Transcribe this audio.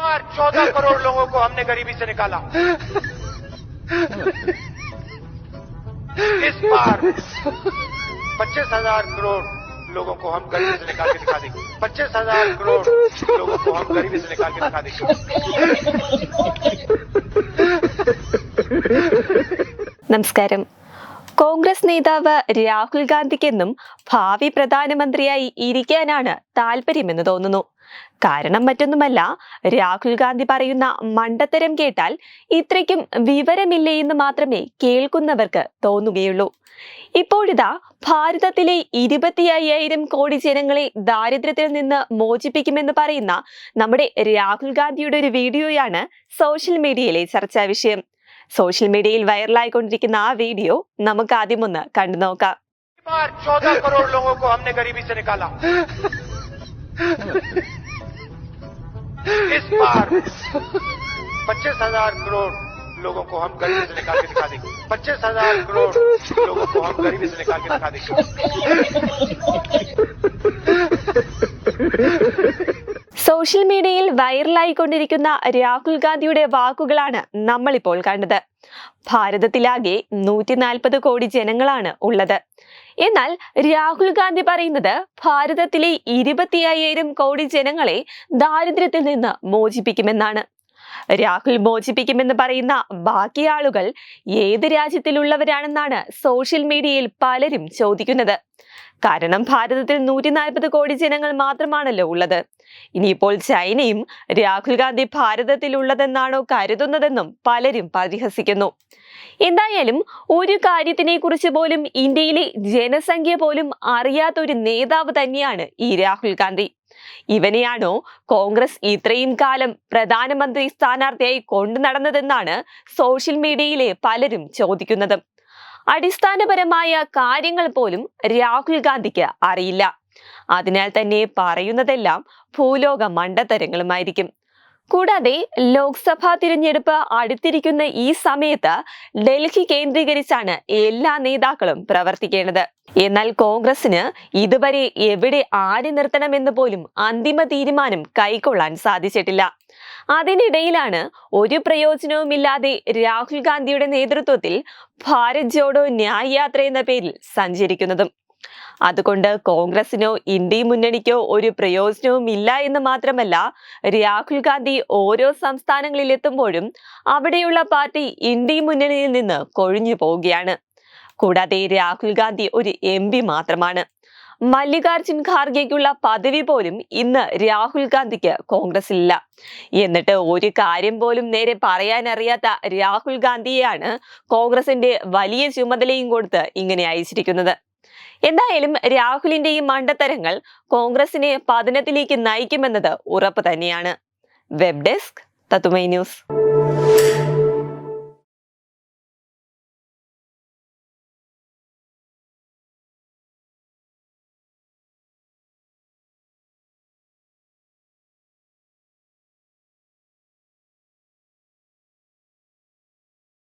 बार चौदह करोड़ लोगों को हमने गरीबी से निकाला इस बार पच्चीस हजार करोड़ लोगों को हम गरीबी से निकाल के दिखा देंगे पच्चीस हजार करोड़ लोगों को हम गरीबी से निकाल के दिखा देंगे നമസ്കാരം കോൺഗ്രസ് നേതാവ് രാഹുൽ ഗാന്ധിക്കെന്നും ഭാവി പ്രധാനമന്ത്രിയായി ഇരിക്കാനാണ് താല്പര്യമെന്ന് തോന്നുന്നു. കാരണം മറ്റൊന്നുമല്ല രാഹുൽ ഗാന്ധി പറയുന്ന മണ്ടത്തരം കേട്ടാൽ ഇത്രയ്ക്കും വിവരമില്ലേ എന്ന് മാത്രമേ കേൾക്കുന്നവർക്ക് തോന്നുകയുള്ളൂ. ഇപ്പോഴിതാ ഭാരതത്തിലെ ഇരുപത്തി അയ്യായിരം കോടി ജനങ്ങളെ ദാരിദ്ര്യത്തിൽ നിന്ന് മോചിപ്പിക്കുമെന്ന് പറയുന്ന നമ്മുടെ രാഹുൽ ഗാന്ധിയുടെ ഒരു വീഡിയോയാണ് സോഷ്യൽ മീഡിയയിലെ ചർച്ചാ വിഷയം. സോഷ്യൽ മീഡിയയിൽ വൈറലായിക്കൊണ്ടിരിക്കുന്ന ആ വീഡിയോ നമുക്ക് ആദ്യം ഒന്ന് കണ്ടു നോക്കാം इस बार चौदह करोड़ लोगों को हमने गरीबी से निकाला इस बार पच्चीस हजार करोड़ लोगों को हम गरीबी से निकाल के दिखा देंगे पच्चीस हजार करोड़ लोगों को हम गरीबी से निकाल के दिखा देंगे സോഷ്യൽ മീഡിയയിൽ വൈറലായിക്കൊണ്ടിരിക്കുന്ന രാഹുൽ ഗാന്ധിയുടെ വാക്കുകളാണ് നമ്മളിപ്പോൾ കണ്ടത്. ഭാരതത്തിലാകെ നൂറ്റി നാൽപ്പത് കോടി ജനങ്ങളാണ് ഉള്ളത്. എന്നാൽ രാഹുൽ ഗാന്ധി പറയുന്നത് ഭാരതത്തിലെ ഇരുപത്തി അയ്യായിരം കോടി ജനങ്ങളെ ദാരിദ്ര്യത്തിൽ നിന്ന് മോചിപ്പിക്കുമെന്നാണ്. രാഹുൽ മോചിപ്പിക്കുമെന്ന് പറയുന്ന ബാക്കി ആളുകൾ ഏത് രാജ്യത്തിലുള്ളവരാണെന്നാണ് സോഷ്യൽ മീഡിയയിൽ പലരും ചോദിക്കുന്നത്. കാരണം ഭാരതത്തിൽ നൂറ്റി നാൽപ്പത് കോടി ജനങ്ങൾ മാത്രമാണല്ലോ ഉള്ളത്. ഇനിയിപ്പോൾ ചൈനയും രാഹുൽ ഗാന്ധി ഭാരതത്തിലുള്ളതെന്നാണോ കരുതുന്നതെന്നും പലരും പരിഹസിക്കുന്നു. എന്തായാലും ഒരു കാര്യത്തിനെ കുറിച്ച് പോലും ഇന്ത്യയിലെ ജനസംഖ്യ പോലും അറിയാത്ത ഒരു നേതാവ് തന്നെയാണ് ഈ രാഹുൽ ഗാന്ധി. ഇവനെയാണോ കോൺഗ്രസ് ഇത്രയും കാലം പ്രധാനമന്ത്രി സ്ഥാനാർത്ഥിയായി കൊണ്ടു നടന്നതെന്നാണ് സോഷ്യൽ മീഡിയയിലെ പലരും ചോദിക്കുന്നത്. അടിസ്ഥാനപരമായ കാര്യങ്ങൾ പോലും രാഹുൽ ഗാന്ധിക്ക് അറിയില്ല. അതിനാൽ തന്നെ പറയുന്നതെല്ലാം ഭൂലോക മണ്ടത്തരങ്ങളുമായിരിക്കും. കൂടാതെ ലോക്സഭാ തിരഞ്ഞെടുപ്പ് അടുത്തിരിക്കുന്ന ഈ സമയത്ത് ഡൽഹി കേന്ദ്രീകരിച്ചാണ് എല്ലാ നേതാക്കളും പ്രവർത്തിക്കേണ്ടത്. എന്നാൽ കോൺഗ്രസിന് ഇതുവരെ എവിടെ ആര് നിർത്തണമെന്ന് പോലും അന്തിമ തീരുമാനം കൈക്കൊള്ളാൻ സാധിച്ചിട്ടില്ല. അതിനിടയിലാണ് ഒരു പ്രയോജനവുമില്ലാതെ രാഹുൽ ഗാന്ധിയുടെ നേതൃത്വത്തിൽ ഭാരത് ജോഡോ ന്യായ് യാത്ര എന്ന പേരിൽ സഞ്ചരിക്കുന്നതും. അതുകൊണ്ട് കോൺഗ്രസിനോ ഇന്ത്യ മുന്നണിക്കോ ഒരു പ്രയോജനവും ഇല്ല എന്ന് മാത്രമല്ല രാഹുൽ ഗാന്ധി ഓരോ സംസ്ഥാനങ്ങളിൽ എത്തുമ്പോഴും അവിടെയുള്ള പാർട്ടി ഇന്ത്യ മുന്നണിയിൽ നിന്ന് കൊഴിഞ്ഞു പോവുകയാണ്. കൂടാതെ രാഹുൽ ഗാന്ധി ഒരു എം മാത്രമാണ്. മല്ലികാർജുൻ ഖാർഗെക്കുള്ള പദവി പോലും ഇന്ന് രാഹുൽ ഗാന്ധിക്ക് കോൺഗ്രസിലില്ല. എന്നിട്ട് ഒരു കാര്യം പോലും നേരെ പറയാനറിയാത്ത രാഹുൽ ഗാന്ധിയെയാണ് കോൺഗ്രസിന്റെ വലിയ ചുമതലയും കൊടുത്ത് ഇങ്ങനെ അയച്ചിരിക്കുന്നത്. എന്തായാലും രാഹുലിന്റെ ഈ മണ്ടത്തരങ്ങൾ കോൺഗ്രസിനെ പതനത്തിലേക്ക് നയിക്കുമെന്നത് ഉറപ്പ് തന്നെയാണ്. വെബ് ഡെസ്ക് തത്തുമൈ ന്യൂസ്.